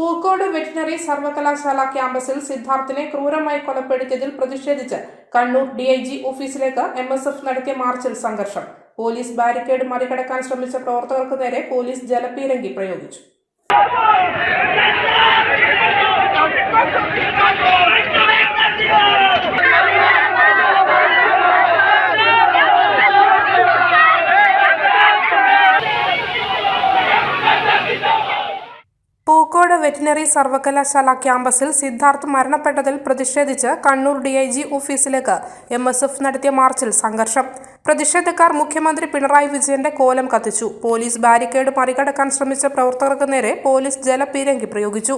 Pookode veterinary സർവകലാശാല ക്യാമ്പസിൽ സിദ്ധാർത്ഥിനെ ക്രൂരമായി കൊലപ്പെടുത്തിയതിൽ പ്രതിഷേധിച്ച് കണ്ണൂർ ഡി ഐ ജി ഓഫീസിലേക്ക് എം എസ് എഫ് നടത്തിയ മാർച്ചിൽ സംഘർഷം. പോലീസ് ബാരിക്കേഡ് മറികടക്കാൻ ശ്രമിച്ച പ്രവർത്തകർക്ക് നേരെ പോലീസ് ജലപീരങ്കി പ്രയോഗിച്ചു. പൂക്കോട് വെറ്റിനറി സർവകലാശാല ക്യാമ്പസിൽ സിദ്ധാർത്ഥ് മരണപ്പെട്ടതിൽ പ്രതിഷേധിച്ച് കണ്ണൂർ ഡി ഐ ജി ഓഫീസിലേക്ക് എം എസ് എഫ് നടത്തിയ മാർച്ചിൽ സംഘർഷം. പ്രതിഷേധക്കാർ മുഖ്യമന്ത്രി പിണറായി വിജയന്റെ കോലം കത്തിച്ചു. പോലീസ് ബാരിക്കേഡ് മറികടക്കാൻ ശ്രമിച്ച പ്രവർത്തകർക്ക് നേരെ പോലീസ് ജലപീരങ്കി പ്രയോഗിച്ചു.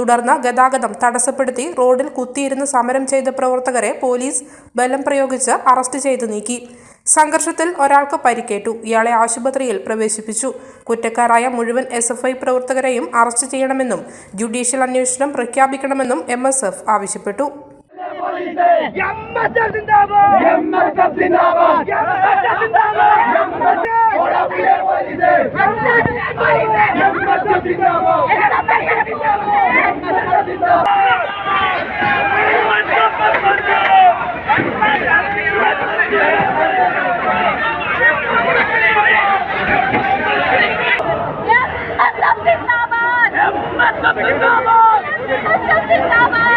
തുടർന്ന് ഗതാഗതം തടസ്സപ്പെടുത്തി റോഡിൽ കുത്തിയിരുന്ന് സമരം ചെയ്ത പ്രവർത്തകരെ പോലീസ് ബലം പ്രയോഗിച്ച് അറസ്റ്റ് ചെയ്ത് നീക്കി. സംഘർഷത്തിൽ ഒരാൾക്ക് പരിക്കേറ്റു. ഇയാളെ ആശുപത്രിയിൽ പ്രവേശിപ്പിച്ചു. കുറ്റക്കാരായ മുഴുവൻ എസ് എഫ് ഐ പ്രവർത്തകരെയും അറസ്റ്റ് ചെയ്യണമെന്നും ജുഡീഷ്യൽ അന്വേഷണം പ്രഖ്യാപിക്കണമെന്നും എം എസ് എഫ് ആവശ്യപ്പെട്ടു Let's go, Mas não Let's go,